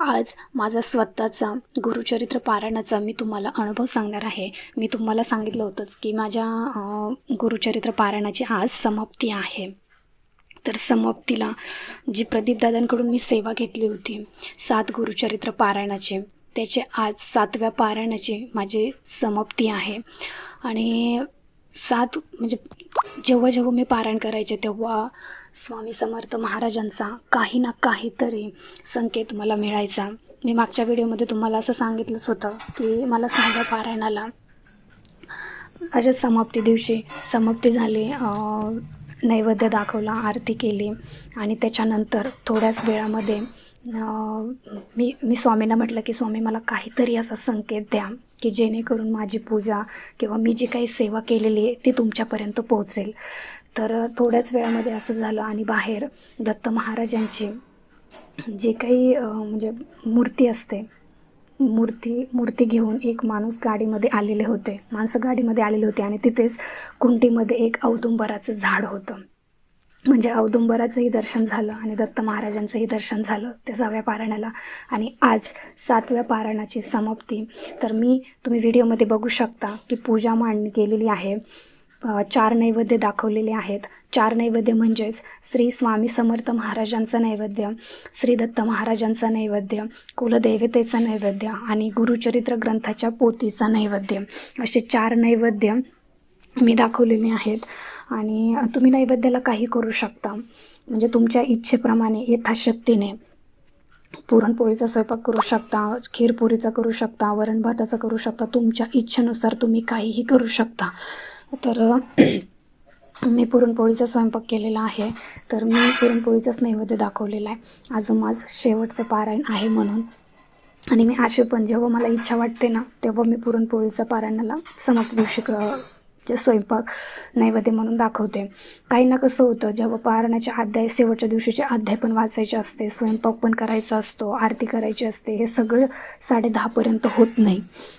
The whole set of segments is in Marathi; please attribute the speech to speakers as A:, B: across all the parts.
A: आज माझा स्वतःचा गुरुचरित्र पारायणाचा मी तुम्हाला अनुभव सांगणार आहे. मी तुम्हाला सांगितलं होतंच की माझ्या गुरुचरित्र पारायणाची आज समाप्ती आहे. तर समाप्तीला जी प्रदीपदादांकडून मी सेवा घेतली होती सात गुरुचरित्र पारायणाचे त्याचे आज सातव्या पारायणाची माझी समाप्ती आहे. आणि सात म्हणजे जेव्हा जेव्हा मी पारायण करायचे तेव्हा स्वामी समर्थ महाराजांचा काही ना काहीतरी संकेत मला मिळायचा. मी मागच्या व्हिडिओमध्ये तुम्हाला असं सांगितलंच होतं की मला सांगा पारायणाला. अशा समाप्ती दिवशी समाप्ती झाली नैवेद्य दाखवला आरती केली आणि त्याच्यानंतर थोड्याच वेळामध्ये मी मी स्वामींना म्हटलं की स्वामी मला काहीतरी असा संकेत द्या की जेणेकरून माझी पूजा किंवा मी जी काही सेवा केलेली आहे ती तुमच्यापर्यंत पोहोचेल. तर थोड्याच वेळामध्ये असं झालं आणि बाहेर दत्त महाराजांची जे काही म्हणजे मूर्ती असते मूर्ती मूर्ती घेऊन एक माणूस गाडीमध्ये आलेले होते माणसं गाडीमध्ये आलेले होते आणि तिथेच कुंडीमध्ये एक औदुंबराचं झाड होतं. म्हणजे औदुंबराचंही दर्शन झालं आणि दत्त महाराजांचंही दर्शन झालं त्या सहाव्या पारायणाला. आणि आज सातव्या पारायणाची समाप्ती. तर मी तुम्ही व्हिडिओमध्ये बघू शकता की पूजा मांडणी केलेली आहे. चार नैवेद्य दाखवलेले आहेत. चार नैवेद्य म्हणजेच श्री स्वामी समर्थ महाराजांचं नैवेद्य श्री दत्त महाराजांचं नैवेद्य कुलदेवतेचं नैवेद्य आणि गुरुचरित्र ग्रंथाच्या पोतीचं नैवेद्य. असे चार नैवेद्य मी दाखवलेले आहेत. आणि तुम्ही नैवेद्याला काही करू शकता. म्हणजे तुमच्या इच्छेप्रमाणे यथाशक्तीने पुरणपोळीचा स्वयंपाक करू शकता खीरपुरीचा करू शकता वरण भाताचा करू शकता तुमच्या इच्छेनुसार तुम्ही काहीही करू शकता. तर मी पुरणपोळीचा स्वयंपाक केलेला आहे. तर मी पुरणपोळीचाच नैवेद्य दाखवलेला आहे. आज माझं शेवटचं पारायण आहे म्हणून. आणि मी असे पण जेव्हा मला इच्छा वाटते ना तेव्हा मी पुरणपोळीचा पारायणाला समाप्त दिवशी जे स्वयंपाक नैवेद्य म्हणून दाखवते. काही ना कसं होतं जेव्हा पारणाच्या अध्याय शेवटच्या दिवशीचे अध्याय पण वाचायचे असते स्वयंपाक पण करायचा असतो आरती करायची असते हे सगळं साडे दहापर्यंत होत नाही.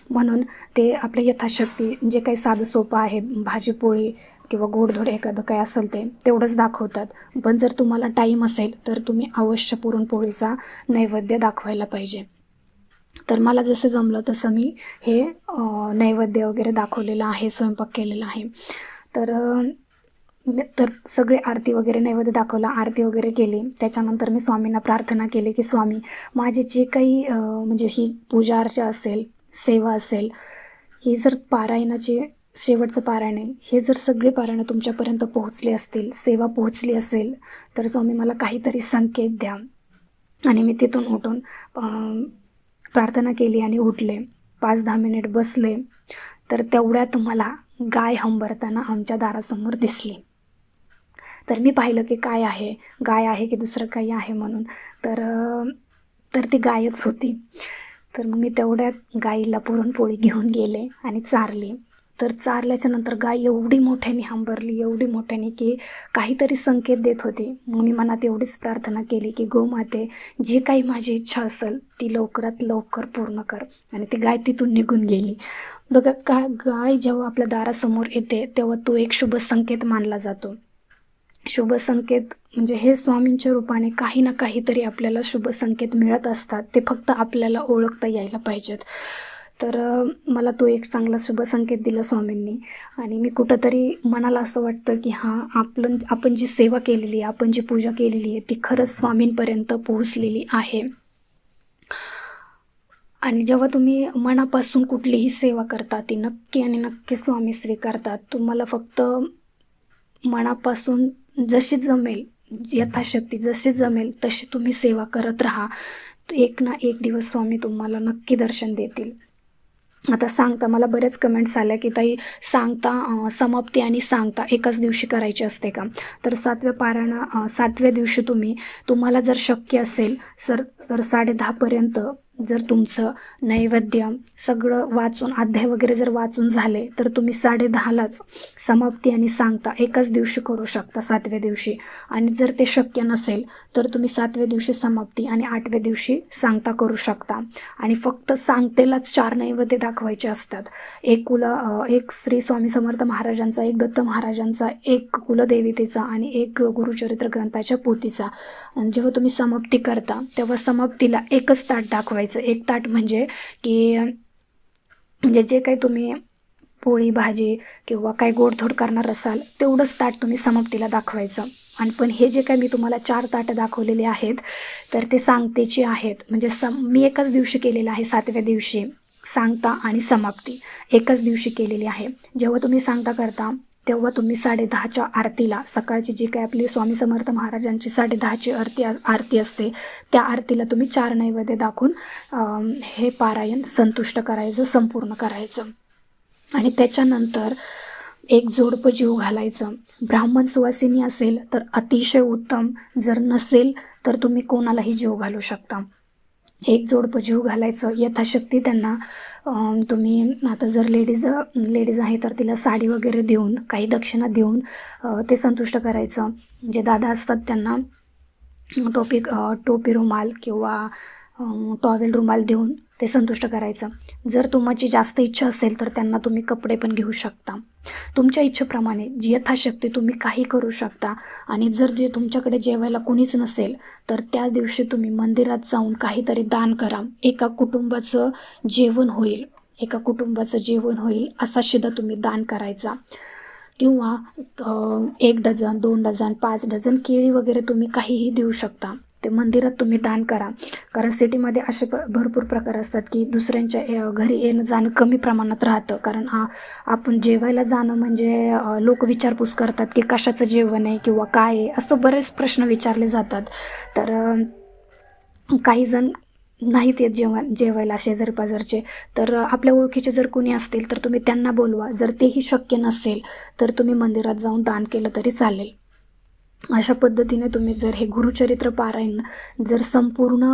A: म्हणून ते आपल्या यथाशक्ती जे काही साधं सोपं आहे भाजीपोळी किंवा गोडधोड एखादं काय असेल ते तेवढंच दाखवतात. पण जर तुम्हाला टाईम असेल तर तुम्ही अवश्य पुरणपोळीचा नैवेद्य दाखवायला पाहिजे. तर मला जसं जमलं तसं मी हे नैवेद्य वगैरे दाखवलेलं आहे स्वयंपाक केलेला आहे. तर तर सगळे आरती वगैरे नैवेद्य दाखवला आरती वगैरे केली. त्याच्यानंतर मी स्वामींना प्रार्थना केली की स्वामी माझी जी काही म्हणजे ही पूजा अर्चा असेल सेवा असेल ही जर पारायणाची शेवटचं पारायण आहे हे जर सगळे पारायणं तुमच्यापर्यंत पोहोचले असतील सेवा पोहोचली असेल तर स्वामी मला काहीतरी संकेत द्या. आणि मी तिथून उठून प्रार्थना केली आणि उठले. पाच दहा मिनिट बसले. तर तेवढ्यात मला गाय हंबरताना आमच्या दारासमोर दिसली. तर मी पाहिलं की काय आहे? गाय आहे की दुसरं काही आहे म्हणून? तर तर ती गायच होती. तर मग मी तेवढ्यात गाईला पुरणपोळी घेऊन गेले आणि चारली. तर चारल्याच्या नंतर गाय एवढी मोठ्याने हंबरली एवढी मोठ्याने की काहीतरी संकेत देत होती. मग मी मनात एवढीच प्रार्थना केली की गोमाते जी काही माझी इच्छा असेल ती लवकरात लवकर पूर्ण कर. आणि ती गाय तिथून निघून गेली. बघा का गाय जेव्हा आपल्या दारासमोर येते तेव्हा तो एक शुभ संकेत मानला जातो. शुभ संकेत म्हणजे हे स्वामींच्या रूपाने काही ना काहीतरी आपल्याला शुभ संकेत मिळत असतात. ते फक्त आपल्याला ओळखता यायला पाहिजेत. तर मला तो एक चांगला शुभ संकेत दिला स्वामींनी. आणि मी कुठंतरी मनाला असं वाटतं की हां आपलं आपण जी सेवा केलेली आहे आपण जी पूजा केलेली आहे ती खरंच स्वामींपर्यंत पोहोचलेली आहे. आणि जेव्हा तुम्ही मनापासून कुठलीही सेवा करता ती नक्की आणि नक्की स्वामी स्वीकारतात. तुम्हाला फक्त मनापासून जशी जमेल यथाशक्ती जशी जमेल तशी तुम्ही सेवा करत राहा. एक ना एक दिवस स्वामी तुम्हाला नक्की दर्शन देतील. आता सांगता मला बरेच कमेंट्स आल्या की ताई सांगता समाप्ती आणि सांगता एकाच दिवशी करायची असते का? तर सातव्या पारायणा सातव्या दिवशी तुम्ही तुम्हाला जर शक्य असेल सर तर साडे दहापर्यंत जर तुमचं नैवेद्य सगळं वाचून अध्याय वगैरे जर वाचून झाले तर तुम्ही साडे दहालाच समाप्ती आणि सांगता एकाच दिवशी करू शकता सातव्या दिवशी. आणि जर ते शक्य नसेल तर तुम्ही सातव्या दिवशी समाप्ती आणि आठव्या दिवशी सांगता करू शकता. आणि फक्त सांगतेलाच चार नैवेद्य दाखवायचे असतात. एक कुल एक श्री स्वामी समर्थ महाराजांचा एक दत्त महाराजांचा एक कुलदेवतेचा आणि एक गुरुचरित्र ग्रंथाच्या पोतीचा आणि जेव्हा तुम्ही समाप्ती करता तेव्हा समाप्तीला एकच ताट दाखवायचं एक ताट म्हणजे की म्हणजे जे काही तुम्ही पोळी भाजी किंवा काही गोडधोड करणार असाल तेवढंच ताट तुम्ही समाप्तीला दाखवायचं. आणि पण हे जे काही मी तुम्हाला चार ताटं दाखवलेले आहेत तर ते सांगतेची आहेत. म्हणजे सम मी एकाच दिवशी केलेलं आहे सातव्या दिवशी सांगता आणि समाप्ती. एकाच दिवशी केलेली आहे. जेव्हा तुम्ही सांगता करता तेव्हा तुम्ही साडेदहाच्या आरतीला सकाळची जी काही आपली स्वामी समर्थ महाराजांची साडेदहाची आरती अस- आरती असते त्या आरतीला तुम्ही चार नैवेद्य दाखवून हे पारायण संतुष्ट करायचं संपूर्ण करायचं. आणि त्याच्यानंतर एक जोडपं जीव घालायचं. ब्राह्मण सुवासिनी असेल तर अतिशय उत्तम जर नसेल तर तुम्ही कोणालाही जीव घालू शकता. एक जोडपं जीव घालायचं यथाशक्ती त्यांना तुम्ही आता जर लेडीज लेडीज आहे तर तिला साडी वगैरे देऊन काही दक्षिणा देऊन ते संतुष्ट करायचं. जे दादा असतात त्यांना टोपी टोपी रुमाल किंवा टॉवेल रुमाल देऊन ते संतुष्ट करायचं. जर तुमची जास्त इच्छा असेल तर त्यांना तुम्ही कपडे पण घेऊ शकता. तुमच्या इच्छेप्रमाणे यथाशक्ती तुम्ही काही करू शकता आणि जर जे तुमच्याकडे जेवायला कुणीच नसेल तर त्या दिवशी तुम्ही मंदिरात जाऊन काहीतरी दान करा. एका कुटुंबाचं जेवण होईल. एका कुटुंबाचं जेवण होईल असा शिदा तुम्ही दान करायचा. किंवा एक डझन दोन डझन पाच डझन केळी वगैरे तुम्ही काहीही देऊ शकता. ते मंदिरात तुम्ही दान करा. कारण सिटीमध्ये असे प भरपूर प्रकार असतात की दुसऱ्यांच्या घरी येणं जाणं कमी प्रमाणात राहतं. कारण आपण जेवायला जाणं म्हणजे लोक विचारपूस करतात की कशाचं जेवण आहे किंवा काय आहे असं बरेच प्रश्न विचारले जातात. तर काही जण नाहीत येत जेवण जेवायला शेजारी पाजारचे तर आपल्या ओळखीचे जर कोणी असतील तर तुम्ही त्यांना बोलवा. जर तेही शक्य नसेल तर तुम्ही मंदिरात जाऊन दान केलं तरी चालेल. अशा पद्धतीने तुम्ही जर हे गुरुचरित्र पारायण जर संपूर्ण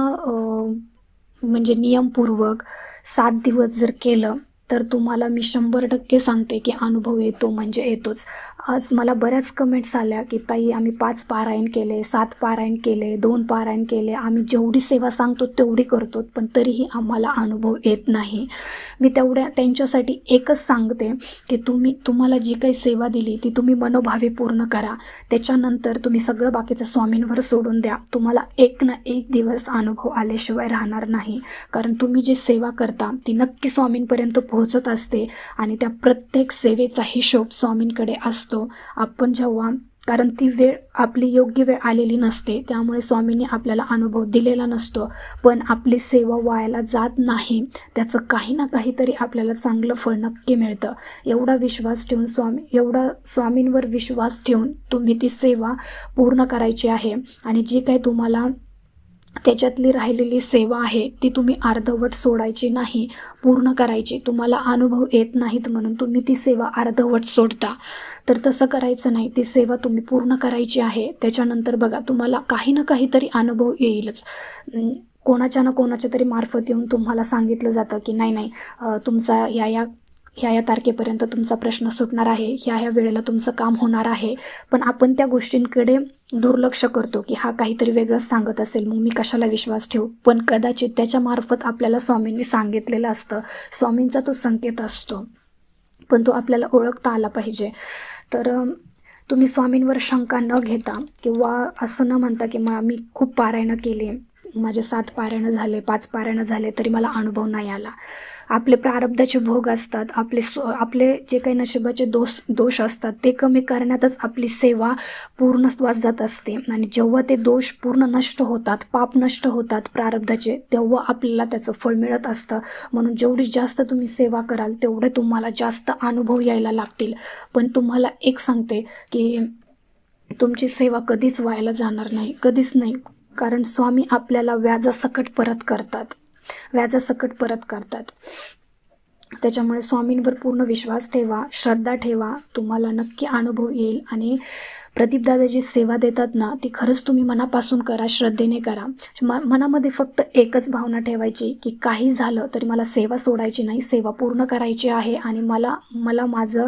A: म्हणजे नियमपूर्वक सात दिवस जर केलं तर तुम्हाला मी शंभर टक्के सांगते की अनुभव येतो म्हणजे येतोच. आज मला बऱ्याच कमेंट्स आल्या की ताई आम्ही पाच पारायण केले सात पारायण केले दोन पारायण केले. आम्ही जेवढी सेवा सांगतो तेवढी करतो पण तरीही आम्हाला अनुभव येत नाही. मी तेवढ्या त्यांच्यासाठी एकच सांगते की तुम्ही तुम्हाला जी काही सेवा दिली ती तुम्ही मनोभावे पूर्ण करा. त्याच्यानंतर तुम्ही सगळं बाकीचं स्वामींवर सोडून द्या. तुम्हाला एक ना एक दिवस अनुभव आल्याशिवाय राहणार नाही. कारण तुम्ही जी सेवा करता ती नक्की स्वामींपर्यंत पोहोचत असते आणि त्या प्रत्येक सेवेचा हिशोब स्वामींकडे असतो. आपण जेव्हा कारण ती वेळ आपली योग्य वेळ आलेली नसते त्यामुळे स्वामींनी आपल्याला अनुभव दिलेला नसतो. पण आपली सेवा वायाला जात नाही त्याचं काही ना काहीतरी आपल्याला चांगलं फळ नक्की मिळतं. एवढा विश्वास ठेवून स्वामी एवढा स्वामींवर विश्वास ठेवून तुम्ही ती सेवा पूर्ण करायची आहे. आणि जी काही तुम्हाला त्याच्यातली राहिलेली सेवा आहे ती तुम्ही अर्धवट सोडायची नाही पूर्ण करायची. तुम्हाला अनुभव येत नाहीत म्हणून तुम्ही ती सेवा अर्धवट सोडता. तर तसं करायचं नाही. ती सेवा तुम्ही पूर्ण करायची आहे. त्याच्यानंतर बघा तुम्हाला काही ना काहीतरी अनुभव येईलच. कोणाच्या ना कोणाच्या तरी मार्फत येऊन तुम्हाला सांगितलं जातं की नाही नाही तुमचा या या ह्या या तारखेपर्यंत तुमचा प्रश्न सुटणार आहे ह्या ह्या वेळेला तुमचं काम होणार आहे. पण आपण त्या गोष्टींकडे दुर्लक्ष करतो की हा काहीतरी वेगळंच सांगत असेल मग मी कशाला विश्वास ठेवू? पण कदाचित त्याच्यामार्फत आपल्याला स्वामींनी सांगितलेलं असतं. स्वामींचा तो संकेत असतो. पण तो आपल्याला ओळखता आला पाहिजे. तर तुम्ही स्वामींवर शंका न घेता किंवा असं न म्हणता की मग मी खूप पारायणं केली माझे सात पारायणं झाले पाच पारायणं झाले तरी मला अनुभव नाही आला. आपले प्रारब्धाचे भोग असतात आपले स्व आपले जे काही नशिबाचे दोष दोष असतात ते कमी करण्यातच आपली सेवा पूर्णत्वास जात असते. आणि जेव्हा ते दोष पूर्ण नष्ट होतात पाप नष्ट होतात प्रारब्धाचे तेव्हा आपल्याला त्याचं फळ मिळत असतं. म्हणून जेवढी जास्त तुम्ही सेवा कराल तेवढे तुम्हाला जास्त अनुभव यायला लागतील. पण तुम्हाला एक सांगते की तुमची सेवा कधीच व्हायला जाणार नाही कधीच नाही. कारण स्वामी आपल्याला व्याजासकट परत करतात. व्याजासकट परत करतात. त्याच्यामुळे स्वामींवर पूर्ण विश्वास ठेवा श्रद्धा ठेवा. तुम्हाला नक्की अनुभव येईल आणि प्रदीपदादा जी सेवा देतात ना ती खरंच तुम्ही मनापासून करा श्रद्धेने करा. म मनामध्ये फक्त एकच भावना ठेवायची की काही झालं तरी मला सेवा सोडायची नाही सेवा पूर्ण करायची आहे आणि मला मला माझं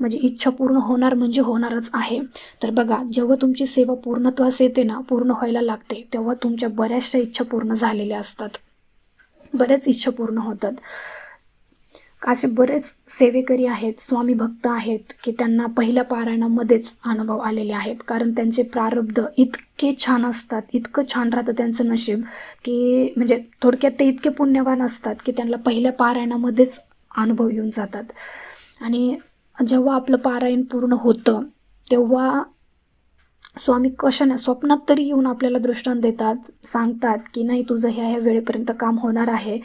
A: म्हणजे इच्छा पूर्ण होणार म्हणजे होणारच आहे. तर बघा जेव्हा तुमची सेवा पूर्णत्वास येते ना पूर्ण व्हायला लागते तेव्हा तुमच्या बऱ्याचशा इच्छा पूर्ण झालेल्या असतात. बऱ्याच इच्छा पूर्ण होतात. असे बरेच सेवेकरी आहेत स्वामी भक्त आहेत की त्यांना पहिल्या पारायणामध्येच अनुभव आलेले आहेत. कारण त्यांचे प्रारब्ध इतके छान असतात इतकं छान राहतं त्यांचं नशीब की म्हणजे थोडक्यात ते इतके पुण्यवान असतात की त्यांना पहिल्या पारायणामध्येच अनुभव येऊन जातात. आणि जेव्हा आपलं पारायण पूर्ण होतं तेव्हा स्वामी कशा ना स्वप्नात तरी येऊन आपल्याला दृष्टांत देतात सांगतात की नाही तुझं ह्या ह्या वेळेपर्यंत काम होणार आहे.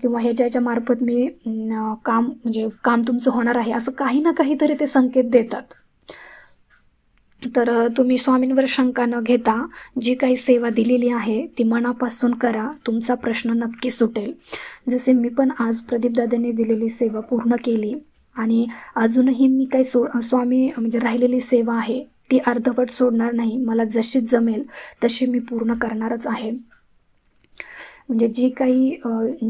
A: किंवा ह्याच्या ह्याच्या मार्फत मी काम म्हणजे काम तुमचं होणार आहे असं काही ना काहीतरी ते संकेत देतात. तर तुम्ही स्वामींवर शंका न घेता जी काही सेवा दिलेली आहे ती मनापासून करा तुमचा प्रश्न नक्की सुटेल. जसे मी पण आज प्रदीपदादांनी दिलेली सेवा पूर्ण केली आणि अजूनही मी काही सो स्वामी म्हणजे राहिलेली सेवा आहे ती अर्धवट सोडणार नाही. मला जशी जमेल तशी मी पूर्ण करणारच आहे. म्हणजे जी काही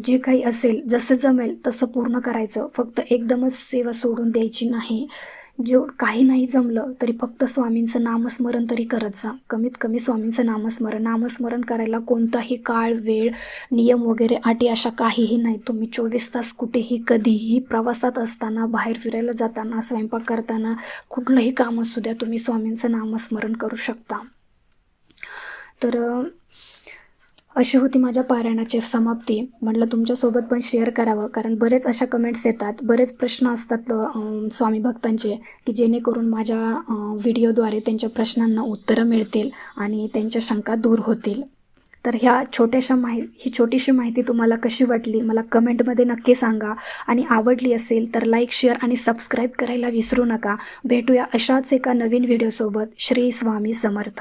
A: जे काही असेल जसं जमेल तसं पूर्ण करायचं. फक्त एकदमच सेवा सोडून द्यायची नाही. जेव काही नाही जमलं तरी फक्त स्वामींचं नामस्मरण तरी करत जा. कमीत कमी स्वामींचं नामस्मरण. नामस्मरण करायला कोणताही काळ वेळ नियम वगैरे अटी अशा काहीही नाही. तुम्ही चोवीस तास कुठेही कधीही प्रवासात असताना बाहेर फिरायला जाताना स्वयंपाक करताना कुठलंही काम असू द्या तुम्ही स्वामींचं नामस्मरण करू शकता. तर अशी होती माझ्या पारायणाची समाप्ती. म्हटलं तुमच्यासोबत पण शेअर करावं. कारण बरेच अशा कमेंट्स येतात. बरेच प्रश्न असतात स्वामी भक्तांचे की जेणेकरून माझ्या व्हिडिओद्वारे त्यांच्या प्रश्नांना उत्तरं मिळतील आणि त्यांच्या शंका दूर होतील. तर ह्या छोट्याशा माहि ही छोटीशी माहिती तुम्हाला कशी वाटली मला कमेंटमध्ये नक्की सांगा. आणि आवडली असेल तर लाईक शेअर आणि सबस्क्राईब करायला विसरू नका. भेटूया अशाच एका नवीन व्हिडिओसोबत श्री स्वामी समर्थ.